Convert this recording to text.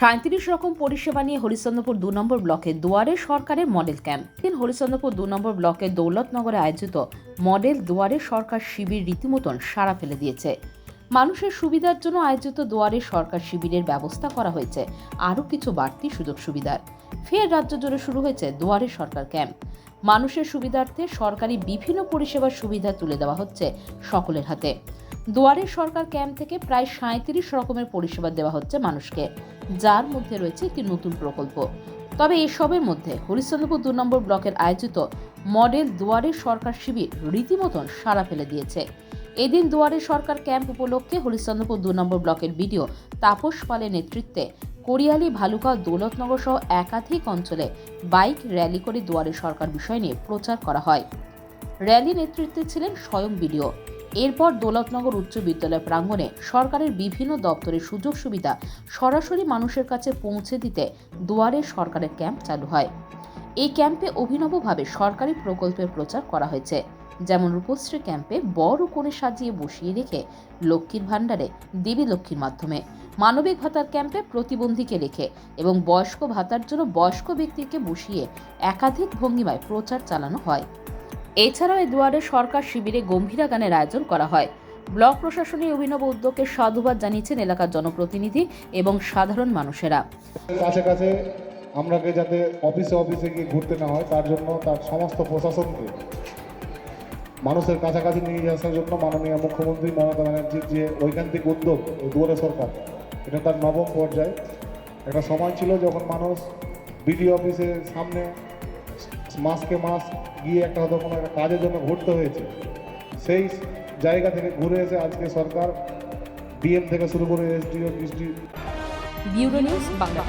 সাঁত্রিশ রকম পরিষেবা নিয়ে হরিশ্চন্দ্রপুর দু নম্বর ব্লকে দুয়ারে সরকারের মডেল ক্যাম্প। দিন হরিশ্চন্দ্রপুর দু নম্বর ব্লকের দৌলতনগরে আয়োজিত মডেল দুয়ারে সরকার শিবির রীতিমতন সাড়া ফেলে দিয়েছে। মানুষের সুবিধার জন্য আয়োজিত দুয়ারে সরকার শিবিরের ব্যবস্থা করা হয়েছে। আরও কিছু বাড়তি সুযোগ সুবিধার। ফের রাজ্য জুড়ে শুরু হয়েছে দুয়ারে সরকার ক্যাম্প। মানুষের সুবিধার্থে সরকারি বিভিন্ন পরিষেবার সুবিধা তুলে দেওয়া হচ্ছে সকলের হাতে। দুয়ারে সরকার ক্যাম্প থেকে প্রায় সাঁত্রিশ রকমের পরিষেবা দেওয়া হচ্ছে মানুষকে, যার মধ্যে রয়েছে একটি নতুন প্রকল্প। তবে এসবের মধ্যে হরিশ্চন্দ্রপুর দু নম্বর ব্লকের আয়োজিত মডেল দুয়ারে সরকার শিবির রীতিমতন সাড়া ফেলে দিয়েছে। এদিন দুয়ারে সরকার ক্যাম্প উপলক্ষে হরিশ্চন্দ্রপুর দু নম্বর ব্লকের বিডিও তাপস পালের নেতৃত্বে কোরিয়ালি ভালুকা দৌলতনগর সহ একাধিক অঞ্চলে বাইক র্যালি করে দুয়ারে সরকার বিষয় নিয়ে প্রচার করা হয়। র্যালি নেতৃত্বে ছিলেন স্বয়ং বিডিও। এরপর দৌলতনগর উচ্চ বিদ্যালয় প্রাঙ্গণে সরকারের বিভিন্ন দপ্তরের সুযোগ সুবিধা সরাসরি মানুষের কাছে পৌঁছে দিতে দুয়ারে সরকারের ক্যাম্প চালু হয়। এই ক্যাম্পে অভিনবভাবে সরকারি প্রকল্পের প্রচার করা হয়েছে। যেমন রূপশ্রী ক্যাম্পে বড় কোণে সাজিয়ে বসিয়ে রেখে লক্ষ্মীর ভাণ্ডারে দেবী লক্ষ্মীর মাধ্যমে মানবিক ভাতার ক্যাম্পে প্রতিবন্ধীকে রেখে এবং বয়স্ক ভাতার জন্য বয়স্ক ব্যক্তিকে বসিয়ে একাধিক ভঙ্গিমায় প্রচার চালানো হয়। এছাড়াও এই দুয়ারে সরকার শিবিরে গম্ভীরা গানের আয়োজন করা হয়। ব্লক প্রশাসনের অভিনব উদ্যোগকে সাধুবাদ জানিয়েছেন এলাকার জনপ্রতিনিধি এবং সাধারণ মানুষেরা। কাছে আমরাকে যাতে অফিসে অফিসে গিয়ে ঘুরতে না হয়, তার জন্য তার সমস্ত প্রশাসনকে মানুষের কাছাকাছি নিয়ে আসার জন্য মাননীয় মুখ্যমন্ত্রী মমতা ব্যানার্জির যে ঐকান্তিক উদ্যোগ দুয়ারে সরকার, এটা তার নবম পর্যায়ে। একটা সময় ছিল যখন মানুষ বিডিও অফিসের সামনে মাসকে মাস গিয়ে একটা হয়তো কোনো একটা কাজের জন্য ঘুরতে হয়েছে। সেই জায়গা থেকে ঘুরে এসে আজকে সরকার ডিএম থেকে শুরু করে SDO district bureau news Bangla